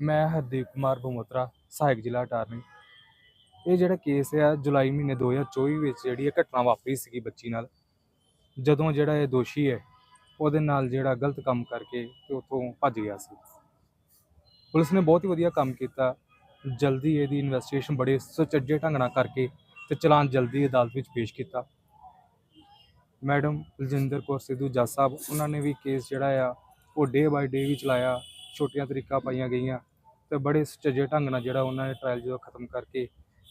ਮੈਂ ਹਰਦੀਪ ਕੁਮਾਰ ਬਮੋਤਰਾ, ਸਹਾਇਕ ਜ਼ਿਲ੍ਹਾ ਅਟਾਰਨੀ। ਇਹ ਜਿਹੜਾ ਕੇਸ ਆ, ਜੁਲਾਈ ਮਹੀਨੇ 2024 ਵਿੱਚ ਜਿਹੜੀ ਇਹ ਘਟਨਾ ਵਾਪਰੀ ਸੀਗੀ ਬੱਚੀ ਨਾਲ। ਜਦੋਂ ਜਿਹੜਾ ਇਹ ਦੋਸ਼ੀ ਹੈ, ਉਹਦੇ ਨਾਲ ਜਿਹੜਾ ਗਲਤ ਕੰਮ ਕਰਕੇ ਤੇ ਉੱਥੋਂ ਭੱਜ ਗਿਆ ਸੀ। ਪੁਲਿਸ ਨੇ ਬਹੁਤ ਹੀ ਵਧੀਆ ਕੰਮ ਕੀਤਾ। ਜਲਦੀ ਇਹਦੀ ਇਨਵੈਸਟੀਗੇਸ਼ਨ ਬੜੇ ਸੁਚੱਜੇ ਢੰਗ ਨਾਲ ਕਰਕੇ ਤੇ ਚਲਾਨ ਜਲਦੀ ਅਦਾਲਤ ਵਿੱਚ ਪੇਸ਼ ਕੀਤਾ। ਮੈਡਮ ਬਲਜਿੰਦਰ ਕੌਰ ਸਿੱਧੂ ਜੱਜ ਸਾਹਿਬ, ਉਹਨਾਂ ਨੇ ਵੀ ਕੇਸ ਜਿਹੜਾ ਆ, ਉਹ ਡੇ ਬਾਈ ਡੇ ਵੀ ਚਲਾਇਆ। ਛੋਟੀਆਂ ਤਰੀਕਾਂ ਪਾਈਆਂ ਗਈਆਂ ਤੇ ਬੜੇ ਸੁਚੱਜੇ ਢੰਗ ਨਾਲ ਜਿਹੜਾ ਉਹਨਾਂ ਨੇ ਟ੍ਰਾਇਲ ਜਦੋਂ ਖਤਮ ਕਰਕੇ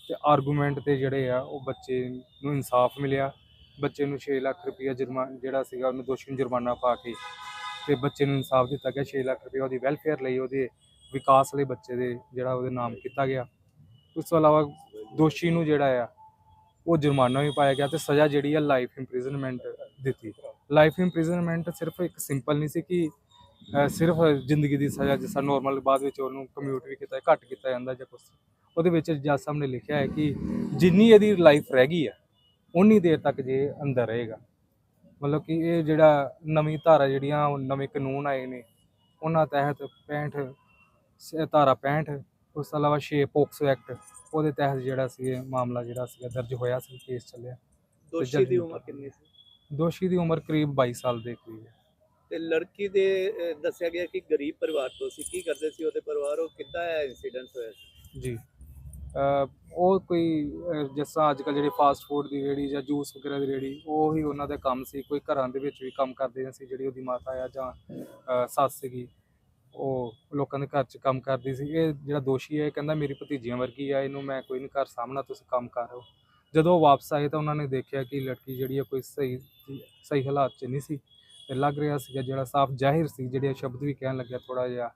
ਤੇ ਆਰਗੂਮੈਂਟ ਤੇ ਜਿਹੜੇ ਆ ਉਹ ਬੱਚੇ ਨੂੰ ਇਨਸਾਫ ਮਿਲਿਆ, ਬੱਚੇ ਨੂੰ 6 ਲੱਖ ਰੁਪਇਆ ਜੁਰਮਾਨਾ ਜਿਹੜਾ ਸੀਗਾ ਉਹਨੂੰ ਦੋਸ਼ੀ ਨੂੰ ਜੁਰਮਾਨਾ ਪਾ ਕੇ ਤੇ ਬੱਚੇ ਨੂੰ ਇਨਸਾਫ ਦਿੱਤਾ ਗਿਆ 6 ਲੱਖ ਰੁਪਇਆ ਉਹਦੀ ਵੈਲਫੇਅਰ ਲਈ, ਉਹਦੇ ਵਿਕਾਸ ਲਈ ਬੱਚੇ ਦੇ ਜਿਹੜਾ ਉਹਦੇ ਨਾਮ ਕੀਤਾ ਗਿਆ। ਉਸ ਤੋਂ ਇਲਾਵਾ ਦੋਸ਼ੀ ਨੂੰ ਜਿਹੜਾ ਆ ਉਹ ਜੁਰਮਾਨਾ ਵੀ ਪਾਇਆ ਗਿਆ ਤੇ ਸਜ਼ਾ ਜਿਹੜੀ ਆ ਲਾਈਫ ਇੰਪ੍ਰਿਜ਼ਨਮੈਂਟ ਦਿੱਤੀ। ਲਾਈਫ ਇੰਪ੍ਰਿਜ਼ਨਮੈਂਟ ਸਿਰਫ ਇੱਕ ਸਿੰਪਲ ਨਹੀਂ ਸੀ ਕਿ ਅਹ, ਸਿਰਫ ਜ਼ਿੰਦਗੀ ਦੀ ਸਜ਼ਾ ਜਿਸ ਤਰ੍ਹਾਂ ਨਾਰਮਲ ਬਾਅਦ ਵਿੱਚ ਉਹਨੂੰ ਕਮਿਊਟ ਵੀ ਕੀਤਾ ਘੱਟ ਕੀਤਾ ਜਾਂਦਾ ਜਾਂ ਕੁਛ। ਉਹਦੇ ਵਿੱਚ ਜੱਜ ਸਾਹਿਬ ਨੇ ਲਿਖਿਆ ਹੈ ਕਿ ਜਿੰਨੀ ਇਹਦੀ ਲਾਈਫ ਰਹਿ ਗਈ ਆ ਉਨੀ ਦੇਰ ਤੱਕ ਜੇ ਅੰਦਰ ਰਹੇਗਾ। ਮਤਲਬ ਕਿ ਇਹ ਜਿਹੜਾ ਨਵੀਂ ਧਾਰਾ ਜਿਹੜੀਆਂ ਉਹ ਨਵੇਂ ਕਾਨੂੰਨ ਆਏ ਨੇ ਉਹਨਾਂ ਤਹਿਤ 65 ਸ- ਧਾਰਾ 65 ਉਸ ਤੋਂ ਇਲਾਵਾ 6 ਪੋਕਸੋ ਐਕਟ ਉਹਦੇ ਤਹਿਤ ਜਿਹੜਾ ਸੀ ਇਹ ਮਾਮਲਾ ਜਿਹੜਾ ਸੀਗਾ ਦਰਜ ਹੋਇਆ ਸੀ ਕੇਸ ਚੱਲਿਆ। ਦੋਸ਼ੀ ਦੀ। ਉਮਰ ਕਿੰਨੀ ਸੀ? ਦੋਸ਼ੀ ਦੀ ਉਮਰ ਕਰੀਬ 22 ਸਾਲ ਦੇ ਕਰੀਬ ਹੈ। ਤੇ ਲੜਕੀ ਦੇ ਦੱਸਿਆ ਗਿਆ ਕਿ ਗਰੀਬ ਪਰਿਵਾਰ ਤੋਂ ਸੀ। ਕੀ ਕਰਦੇ ਸੀ ਉਹਦੇ ਪਰਿਵਾਰ? ਉਹ ਕਿੱਦਾਂ ਇਹ ਇਨਸੀਡੈਂਟ ਹੋਇਆ ਸੀ? ਜੀ। ਉਹ ਕੋਈ ਜਿਸ ਤਰ੍ਹਾਂ ਅੱਜ ਕੱਲ੍ਹ ਜਿਹੜੇ ਫਾਸਟ ਫੂਡ ਦੀ ਰੇੜੀ ਜਾਂ ਜੂਸ ਵਗੈਰਾ ਦੀ ਰੇੜੀ ਉਹ ਹੀ ਉਹਨਾਂ ਦਾ ਕੰਮ ਸੀ। ਕੋਈ ਘਰਾਂ ਦੇ ਵਿੱਚ ਵੀ ਕੰਮ ਕਰਦੇ ਸੀ, ਜਿਹੜੀ ਉਹਦੀ ਮਾਤਾ ਆ ਜਾਂ ਸੱਸ ਸੀਗੀ, ਉਹ ਲੋਕਾਂ ਦੇ ਘਰ 'ਚ ਕੰਮ ਕਰਦੀ ਸੀ। ਇਹ ਜਿਹੜਾ ਦੋਸ਼ੀ ਹੈ, ਇਹ ਕਹਿੰਦਾ ਮੇਰੀ ਭਤੀਜੀਆਂ ਵਰਗੀ ਆ, ਇਹਨੂੰ ਮੈਂ ਕੋਈ ਨਹੀਂ ਘਰ ਸਾਹਮਣਾ ਤੁਸੀਂ ਕੰਮ ਕਰ ਰਹੇ ਹੋ ਜਦੋਂ ਉਹ ਵਾਪਸ ਆਏ ਤਾਂ ਉਹਨਾਂ ਨੇ ਦੇਖਿਆ ਕਿ ਲੜਕੀ ਜਿਹੜੀ ਹੈ ਕੋਈ ਸਹੀ ਸਹੀ ਹਾਲਾਤ 'ਚ ਨਹੀਂ ਸੀ। ਤੇ ਲੱਗ ਰਿਹਾ ਸੀਗਾ ਜਿਹੜਾ ਸਾਫ਼ ਜ਼ਾਹਿਰ ਸੀ, ਜਿਹੜੇ ਸ਼ਬਦ ਵੀ ਕਹਿਣ ਲੱਗਿਆ ਥੋੜਾ ਜਿਹਾ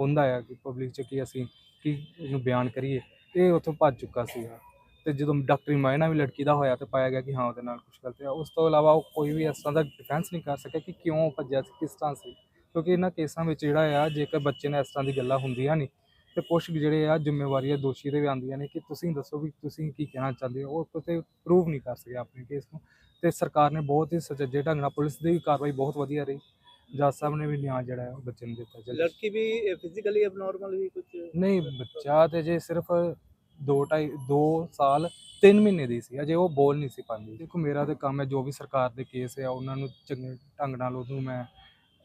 ਹੁੰਦਾ ਆ ਕਿ ਪਬਲਿਕ 'ਚ ਕਿ ਅਸੀਂ ਕੀ ਇਹਨੂੰ ਬਿਆਨ ਕਰੀਏ ਇਹ ਉੱਥੋਂ ਭੱਜ ਚੁੱਕਾ ਸੀਗਾ। ਤੇ ਜਦੋਂ ਡਾਕਟਰੀ ਮਾਇਨਾ ਵੀ ਲੜਕੀ ਦਾ ਹੋਇਆ ਤੇ ਪਾਇਆ ਗਿਆ ਕਿ ਹਾਂ ਉਹਦੇ ਨਾਲ ਕੁਝ ਗਲਤ ਹੈ ਉਸ ਤੋਂ ਇਲਾਵਾ ਉਹ ਕੋਈ ਵੀ ਇਸ ਤਰ੍ਹਾਂ ਦਾ ਡਿਫੈਂਸ ਨਹੀਂ ਕਰ ਸਕਿਆ ਕਿ ਕਿਉਂ ਭੱਜਿਆ ਸੀ, ਕਿਸ ਤਰ੍ਹਾਂ ਸੀ। ਕਿਉਂਕਿ ਇਹਨਾਂ ਕੇਸਾਂ ਵਿੱਚ ਜਿਹੜਾ ਆ, ਜੇਕਰ ਬੱਚੇ ਨਾਲ ਇਸ ਤਰ੍ਹਾਂ ਦੀ ਗੱਲਾਂ ਹੁੰਦੀਆਂ ਨਹੀਂ ਤੇ ਕੁਝ ਜਿਹੜੇ ਆ ਜ਼ਿੰਮੇਵਾਰੀਆਂ ਦੋਸ਼ੀ ਦੇ ਵੀ ਆਉਂਦੀਆਂ ਨੇ ਕਿ ਤੁਸੀਂ ਦੱਸੋ ਵੀ ਤੁਸੀਂ ਕੀ ਕਹਿਣਾ ਚਾਹੁੰਦੇ ਹੋ? ਉਹ ਕਿਤੇ ਪ੍ਰੂਵ ਨਹੀਂ ਕਰ ਸਕਿਆ ਆਪਣੇ ਕੇਸ ਨੂੰ। ਤੇ ਸਰਕਾਰ ਨੇ ਬਹੁਤ ਹੀ ਸੁਚੱਜੇ ਢੰਗ ਨਾਲ ਪੁਲਿਸ ਦੀ ਵੀ ਕਾਰਵਾਈ ਬਹੁਤ ਵਧੀਆ ਰਹੀ। ਜੱਜ ਸਾਹਿਬ ਨੇ ਵੀ ਨਿਆਂ ਜਿਹੜਾ ਉਹ ਬੱਚੇ ਨੂੰ ਦਿੱਤਾ ਲੜਕੀ ਵੀ ਫਿਜ਼ੀਕਲੀ ਅਬਨੋਰਮਲ ਵੀ ਕੁਝ ਨਹੀਂ ਬੱਚਾ ਤੇ ਜੇ ਸਿਰਫ 2 ਢਾਈ 2 ਸਾਲ 3 ਮਹੀਨੇ ਦੀ ਸੀ। ਅਜੇ ਉਹ ਬੋਲ ਨਹੀਂ ਸੀ ਪਾਉਂਦੀ। ਦੇਖੋ ਮੇਰਾ ਤੇ ਕੰਮ ਹੈ ਜੋ ਵੀ ਸਰਕਾਰ ਦੇ ਕੇਸ ਆ ਉਹਨਾਂ ਨੂੰ ਚੰਗੇ ਢੰਗ ਨਾਲ ਉਹਨੂੰ ਮੈਂ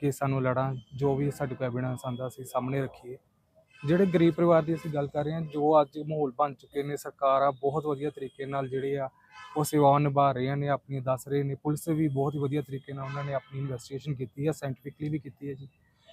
ਕੇਸਾਂ ਨੂੰ ਲੜਾਂ ਜੋ ਵੀ ਸਾਡੇ ਕੋਲ ਐਵੀਡੈਂਸ ਆਂਦਾ ਸੀ ਸਾਹਮਣੇ ਰੱਖੀਏ। ਜਿਹੜੇ ਗਰੀਬ ਪਰਿਵਾਰ ਦੀ ਅਸੀਂ ਗੱਲ ਕਰ ਰਹੇ ਹਾਂ ਜੋ ਅੱਜ ਮਾਹੌਲ ਬਣ ਚੁੱਕੇ ਨੇ ਸਰਕਾਰਾਂ ਬਹੁਤ ਵਧੀਆ ਤਰੀਕੇ ਨਾਲ ਜਿਹੜੇ ਆ ਉਹ ਸੇਵਾਵਾਂ ਨਿਭਾ ਰਹੀਆਂ ਨੇ ਆਪਣੀਆਂ ਦੱਸ ਰਹੇ ਨੇ। ਪੁਲਿਸ ਵੀ ਬਹੁਤ ਵਧੀਆ ਤਰੀਕੇ ਨਾਲ ਉਹਨਾਂ ਨੇ ਆਪਣੀ ਇਨਵੈਸਟੀਗੇਸ਼ਨ ਕੀਤੀ ਹੈ ਸਾਇੰਟੀਫਿਕਲੀ ਵੀ ਕੀਤੀ ਹੈ ਜੀ।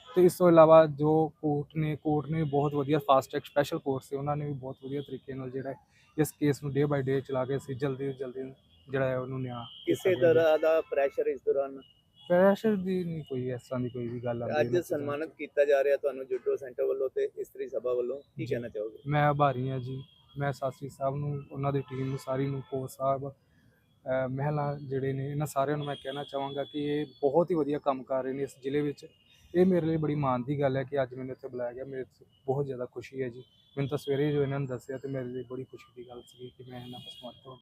ਤੇ ਇਸ ਤੋਂ ਇਲਾਵਾ ਜੋ ਕੋਰਟ ਨੇ ਕੋਰਟ ਨੇ ਬਹੁਤ ਵਧੀਆ ਫਾਸਟ ਟਰੈਕ ਸਪੈਸ਼ਲ ਕੋਰਟ ਸੀ ਉਹਨਾਂ ਨੇ ਵੀ ਬਹੁਤ ਵਧੀਆ ਤਰੀਕੇ ਨਾਲ ਜਿਹੜਾ ਇਸ ਕੇਸ ਨੂੰ ਡੇ ਬਾਈ ਡੇ ਚਲਾ ਕੇ ਅਸੀਂ ਜਲਦੀ ਤੋਂ ਜਲਦੀ ਜਿਹੜਾ ਹੈ ਉਹਨੂੰ ਨਿਆਂ ਕਿਸੇ ਤਰ੍ਹਾਂ ਦਾ ਪ੍ਰੈਸ਼ਰ ਇਸ ਦੌਰਾਨ? ਪ੍ਰੈਸ਼ਰ ਦੀ ਨਹੀਂ ਕੋਈ ਇਸ ਤਰ੍ਹਾਂ ਦੀ ਕੋਈ ਵੀ ਗੱਲ ਆਉਂਦੀ ਅੱਜ ਸਨਮਾਨਿਤ ਕੀਤਾ ਜਾ ਰਿਹਾ ਤੁਹਾਨੂੰ ਜੁਡੋ ਸੈਂਟਰ ਵੱਲੋਂ ਤੇ ਇਸਤਰੀ ਸਭਾ ਵੱਲੋਂ ਕੀ ਜੀ। ਕਹਿਣਾ ਚਾਹੋਗੇ? ਮੈਂ ਆਭਾਰੀ ਹਾਂ ਜੀ। ਮੈਂ ਸਾਸੀ ਸਾਹਿਬ ਨੂੰ ਉਹਨਾਂ ਦੀ ਟੀਮ ਨੂੰ ਸਾਰੀ ਨੂੰ ਕੋਚ ਸਾਹਿਬ ਅਹ ਮਹਿਲਾ ਜਿਹੜੇ ਨੇ ਇਹਨਾਂ ਸਾਰਿਆਂ ਨੂੰ ਮੈਂ ਕਹਿਣਾ ਚਾਹਾਂਗਾ ਕਿ ਇਹ ਬਹੁਤ ਹੀ ਵਧੀਆ ਕੰਮ ਕਰ ਰਹੇ ਨੇ ਇਸ ਜ਼ਿਲ੍ਹੇ ਵਿੱਚ। ਇਹ ਮੇਰੇ ਲਈ ਬੜੀ ਮਾਣ ਦੀ ਗੱਲ ਹੈ ਕਿ ਅੱਜ ਮੈਨੂੰ ਇੱਥੇ ਬੁਲਾਇਆ ਗਿਆ। ਮੇਰੇ ਤੇ ਬਹੁਤ ਜ਼ਿਆਦਾ ਖੁਸ਼ੀ ਹੈ ਜੀ। ਮੈਨੂੰ ਤਾਂ ਸਵੇਰੇ ਜੋ ਇਹਨਾਂ ਨੇ ਦੱਸਿਆ ਤੇ ਮੇਰੇ ਲਈ ਬੜੀ ਖੁਸ਼ੀ ਦੀ ਗੱਲ ਸੀ ਕਿ ਮੈਂ ਇਹਨਾਂ ਦਾ ਸਮਰਥਨ